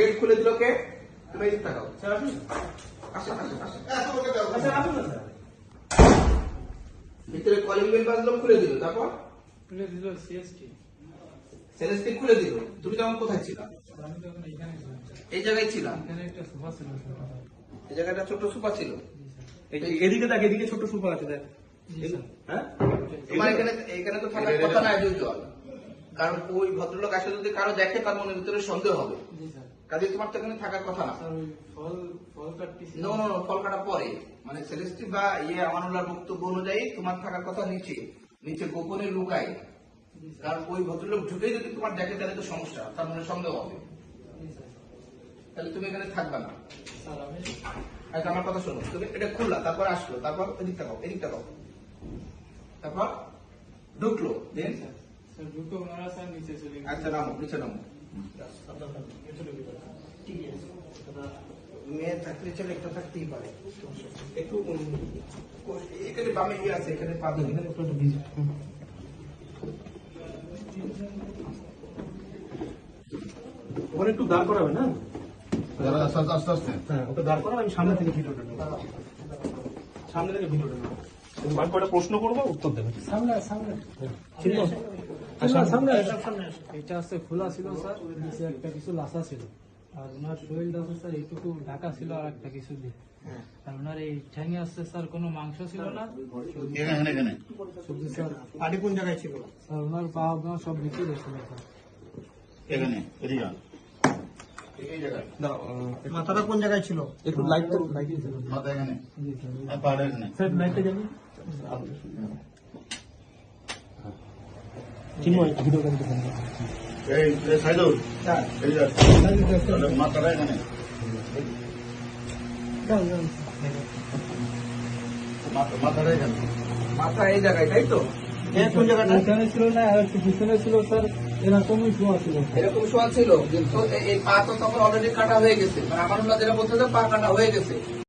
Gate খুলে দিল কে? তুমি এদিক তাকাও স্যার আসুন। আসেন আসেন আসেন। স্যার আসুন না স্যার। ভিতরে কলিং বেল বাজলো খুলে দিল তারপর? খুলে দিল সিএসটি সেলেস্টি খুলে দিল। তুমি তখন কোথায় ছিলা? এই জায়গায় ছিলাম এখানে একটা সোফা ছিল এই জায়গাটা ছোট সুপা ছিল? এই- এদিকে দেখ এদিকে ছোট সুপার আছে দেখ। হ্যাঁ? তোমার এখানে এখানে তো থাকার কথা না কারণ ওই ভদ্রলোক আসলে যদি কারও দেখে তার মনের ভিতরে সন্দেহ হবে। কাজে তোমার তো এখানে থাকার কথা না। ফল ফল কাটতেছি। নো নো নো ফল কাটা পরে। মানে সেলেস্টি বা ইয়ে আমানুল্লাহ বক্তব্য অনুযায়ী তোমার থাকার কথা নিচে। নিচে গোপনে লুকায়। কারণ ওই ভদ্রলোক ঢুকে যদি তোমার দেখে তাহলে তো সমস্যা তার মনে সন্দেহ হবে। তাহলে তুমি এখানে থাকবে না। আচ্ছা আমার কথা শোনো। তুমি এটা খুললা তারপর আসলো তারপর এদিক তাকাও এদিক তাকাও তারপর ঢুকলো দেন? গেছে। আচ্ছা নামো নিচে নামো। মেয়ে ছেলে একটা থাকতেই পারে। একটু এখানে বামে ইয়ে আছে এখানে পাবে এখানে একটু ওখানে একটু দাঁড় করাবে না? আস্তে আস্তে হ্যাঁ ওকে দাঁড় করাবে আমি সামনে থেকে ভিডিওটা নেব। সামনে থেকে ভিডিওটা নেব। কয়টা প্রশ্ন করব? উত্তর দেবে। সামনে সামনে। ঠিক আছে সামনে সামনে এটা হচ্ছে খোলা ছিল স্যার। নিচে একটা কিছু লাসা ছিল। আর ওনার শরীরটা হচ্ছে স্যার এইটুকু ঢাকা ছিল আর একটা কিছু দিয়ে। আর ওনার এই ঠ্যাঙে আসছে স্যার কোনো মাংস ছিল না। এখানে এখানে স্যার। পার্টি কোন জায়গায় ছিল? স্যার ওনার পা আপনার সব বিক্রি গেছিল স্যার। এখানে এদিকে আন। এই জায়গায় মাথাটা কোন জায়গায় ছিল? একটু লাইট লাইট মাথা এখানে। জি স্যার। আর পাহাড় এখানে। স্যার লাইটটা যাবে? চিন্ময় ভিডিও করতে এই এই সাইদুল এই যে মাথাটা এখানে মাথা মাথাটা এখানে মাথা এই জায়গায় তাই তো কোন জায়গাটা এখানে ছিল না আর পিছনে ছিল স্যার এরকমই শোয়া ছিল এরকম শোয়া ছিল কিন্তু এই- পা তো তখন অলরেডি কাটা হয়ে গেছে মানে আমানুল্লাহ যেটা বলতে পা কাটা হয়ে গেছে